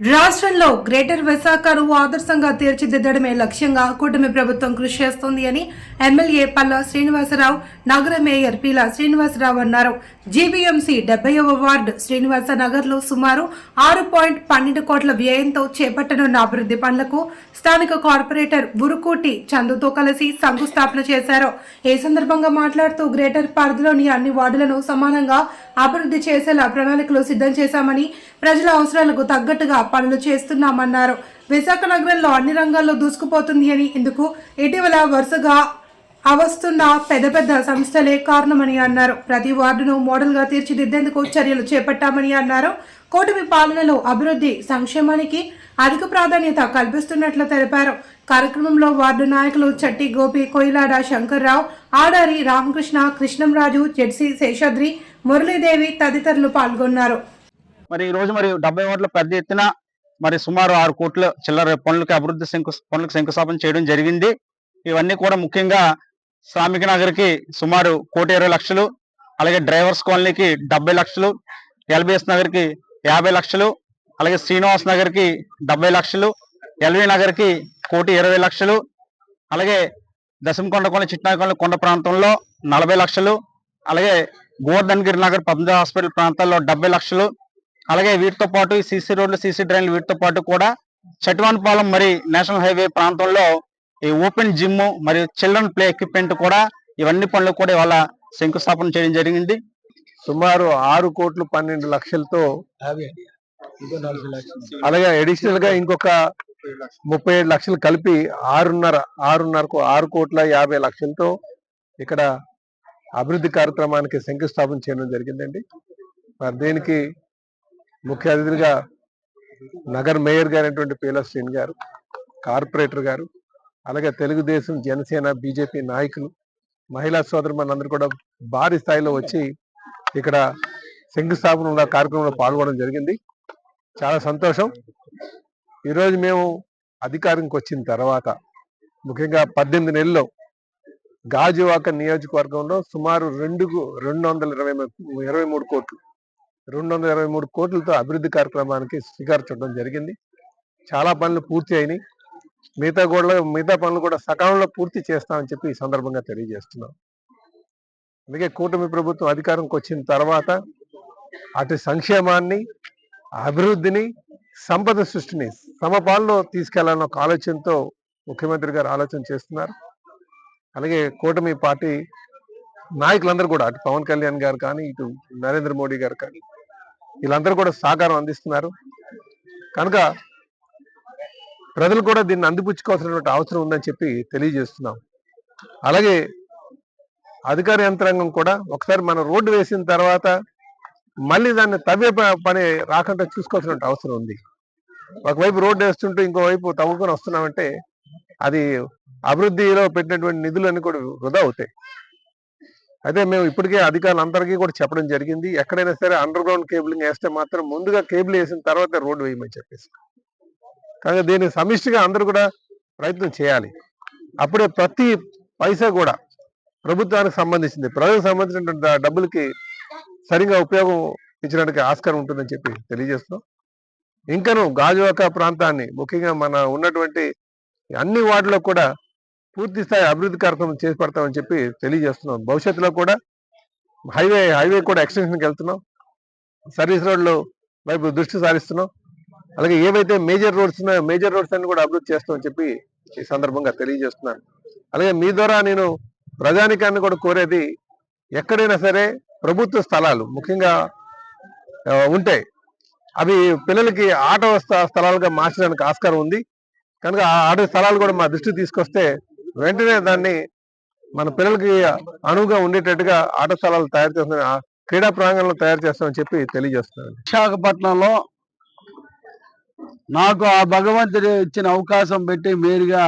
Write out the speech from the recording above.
రాష్ట్రంలో గ్రేటర్ విశాఖను ఆదర్శంగా తీర్చిదిద్దడమే లక్ష్యంగా కూటమి ప్రభుత్వం కృషి చేస్తోంది అని ఎమ్మెల్యే పల్లా శ్రీనివాసరావు నగర మేయర్ పీలా శ్రీనివాసరావు అన్నారు. జీబీఎంసీ డెబ్బైవ వార్డు శ్రీనివాస నగర్లో సుమారు ఆరు పాయింట్ పన్నెండు కోట్ల వ్యయంతో చేపట్టనున్న అభివృద్ధి పనులకు స్థానిక కార్పొరేటర్ బురుకోటి చందుతో కలిసి శంకుస్థాపన చేశారు. ఈ సందర్భంగా మాట్లాడుతూ గ్రేటర్ పరిధిలోని అన్ని వార్డులను సమానంగా అభివృద్ధి చేసేలా ప్రణాళికలు సిద్ధం చేశామని ప్రజల అవసరాలకు తగ్గట్టుగా పనులు చేస్తున్నామన్నారు. విశాఖ నగరంలో అన్ని రంగాల్లో దూసుకుపోతుంది అని ఇందుకు ఇటీవల వరుసగా అవస్తున్న పెద్ద పెద్ద సంస్థలే కారణమని అన్నారు. ప్రతి వార్డును మోడల్గా తీర్చిదిద్దేందుకు చర్యలు చేపట్టామని అన్నారు. కూటమి పాలనలో అభివృద్ధి సంక్షేమానికి అధిక ప్రాధాన్యత కల్పిస్తున్నట్లు తెలిపారు. కార్యక్రమంలో వార్డు నాయకులు చట్టి గోపి కొయిలాడ శంకర్రావు ఆడారి రామకృష్ణ కృష్ణంరాజు జెడ్సీ శేషాద్రి మురళీదేవి తదితరులు పాల్గొన్నారు. మరి ఈ రోజు మరి డెబ్బై ఓట్ల పెద్ద ఎత్తున మరి సుమారు ఆరు కోట్ల చిల్లర పనులకి అభివృద్ధి శంకు పనులకు శంకుస్థాపన చేయడం జరిగింది. ఇవన్నీ కూడా ముఖ్యంగా శ్రామిక నగర్కి సుమారు కోటి ఇరవై లక్షలు అలాగే డ్రైవర్స్ కాలనీకి డెబ్బై లక్షలు ఎల్బిఎస్ నగర్కి యాభై లక్షలు అలాగే శ్రీనివాస్ నగర్కి డెబ్బై లక్షలు ఎల్వి నగర్కి కోటి ఇరవై లక్షలు అలాగే దశమకొండ కొండ చిట్నాకొండ కొండ ప్రాంతంలో నలభై లక్షలు అలాగే గోవర్ధన్గిరి నగర్ పబ్లిక్ హాస్పిటల్ ప్రాంతాల్లో డెబ్బై లక్షలు అలాగే వీటితో పాటు ఈ సీసీ రోడ్లు సీసీ డ్రైన్లు వీటితో పాటు కూడా చటివానపాలెం మరి నేషనల్ హైవే ప్రాంతంలో ఈ ఓపెన్ జిమ్ మరియు చిల్డ్రన్ ప్లే ఎక్విప్మెంట్ కూడా ఇవన్నీ పనులు కూడా ఇవాళ శంకుస్థాపన చేయడం జరిగింది. సుమారు ఆరు కోట్లు పన్నెండు లక్షలతో అలాగే అడిషనల్గా ఇంకొక ముప్పై ఏడు లక్షలు కలిపి ఆరున్నర ఆరున్నరకు ఆరు కోట్ల యాభై లక్షలతో ఇక్కడ అభివృద్ధి కార్యక్రమానికి శంకుస్థాపన చేయడం జరిగిందండి. మరి దీనికి ముఖ్య అతిథులుగా నగర్ మేయర్ గారైనటువంటి పీల శ్రీని గారు కార్పొరేటర్ గారు అలాగే తెలుగుదేశం జనసేన బీజేపీ నాయకులు మహిళా సోదరులందరూ కూడా భారీ స్థాయిలో వచ్చి ఇక్కడ శంకుస్థాపన ఉన్న కార్యక్రమంలో పాల్గొనడం జరిగింది. చాలా సంతోషం. ఈరోజు మేము అధికారంకి వచ్చిన తర్వాత ముఖ్యంగా పద్దెనిమిది నెలల్లో గాజువాక నియోజకవర్గంలో సుమారు రెండు రెండు వందల ఇరవై ఇరవై మూడు కోట్లు రెండు వందల ఇరవై మూడు కోట్లతో అభివృద్ధి కార్యక్రమానికి శ్రీకారం చుట్టడం జరిగింది. చాలా పనులు పూర్తి అయినాయి. మిగతా కూడా మిగతా పనులు కూడా సకాలంలో పూర్తి చేస్తామని చెప్పి ఈ సందర్భంగా తెలియజేస్తున్నాం. అందుకే కూటమి ప్రభుత్వం అధికారంకి వచ్చిన తర్వాత అటు సంక్షేమాన్ని అభివృద్ధిని సంపద సృష్టిని సమపాల్లో తీసుకెళ్ళాలన్న ఒక ఆలోచనతో ముఖ్యమంత్రి గారు ఆలోచన చేస్తున్నారు. అలాగే కూటమి పార్టీ నాయకులందరూ కూడా అటు పవన్ కళ్యాణ్ గారు కానీ ఇటు నరేంద్ర మోడీ గారు కానీ వీళ్ళందరూ కూడా సహకారం అందిస్తున్నారు. కనుక ప్రజలు కూడా దీన్ని అందిపుచ్చుకోవాల్సినటువంటి అవసరం ఉందని చెప్పి తెలియజేస్తున్నాం. అలాగే అధికార యంత్రాంగం కూడా ఒకసారి మనం రోడ్డు వేసిన తర్వాత మళ్ళీ దాన్ని తవ్వే ప- పని రాకుండా చూసుకోవాల్సిన అవసరం ఉంది. ఒకవైపు రోడ్డు వేస్తుంటూ ఇంకోవైపు తవ్వుకొని వస్తున్నామంటే అది అభివృద్ధిలో పెట్టినటువంటి నిధులన్నీ కూడా వృధా అవుతాయి. అయితే మేము ఇప్పటికే అధికారులందరికీ కూడా చెప్పడం జరిగింది. ఎక్కడైనా సరే అండర్ గ్రౌండ్ కేబులింగ్ వేస్తే మాత్రం ముందుగా కేబుల్ వేసిన తర్వాత రోడ్డు వేయమని చెప్పేసి. కానీ దీనికి సమిష్టిగా అందరూ కూడా ప్రయత్నం చేయాలి. అప్పుడే ప్రతి పైసా కూడా ప్రభుత్వానికి సంబంధించింది ప్రజలకు సంబంధించినటువంటి డబ్బులకి సరిగా ఉపయోగం ఇచ్చడానికి ఆస్కారం ఉంటుందని చెప్పి తెలియజేస్తున్నాం ఇంకను గాజువాక ప్రాంతాన్ని ముఖ్యంగా మన ఉన్నటువంటి అన్ని వార్డులో కూడా పూర్తి స్థాయి అభివృద్ధి కార్యక్రమం చేపడతామని చెప్పి తెలియజేస్తున్నాం. భవిష్యత్తులో కూడా హైవే హైవే కూడా ఎక్స్టెన్షన్కి వెళ్తున్నాం. సర్వీస్ రోడ్లు వైపు దృష్టి సారిస్తున్నాం. అలాగే ఏవైతే మేజర్ రోడ్స్ ఉన్నాయో మేజర్ రోడ్స్ అన్ని కూడా అభివృద్ధి చేస్తామని చెప్పి ఈ సందర్భంగా తెలియజేస్తున్నాను. అలాగే మీ ద్వారా నేను ప్రజానికాన్ని కూడా కోరేది ఎక్కడైనా సరే ప్రభుత్వ స్థలాలు ముఖ్యంగా ఉంటాయి. అవి పిల్లలకి ఆట స్థలాలుగా మార్చడానికి ఆస్కారం ఉంది. కనుక ఆ ఆట స్థలాలు కూడా మా దృష్టి తీసుకొస్తే వెంటనే దాన్ని మన పిల్లలకి అనువుగా ఉండేటట్టుగా ఆట స్థలాలు తయారు చేస్తున్న ఆ క్రీడా ప్రాంగణంలో తయారు చేస్తామని చెప్పి తెలియజేస్తున్నాను. విశాఖపట్నంలో నాకు ఆ భగవంతుడు ఇచ్చిన అవకాశం పెట్టి మీరుగా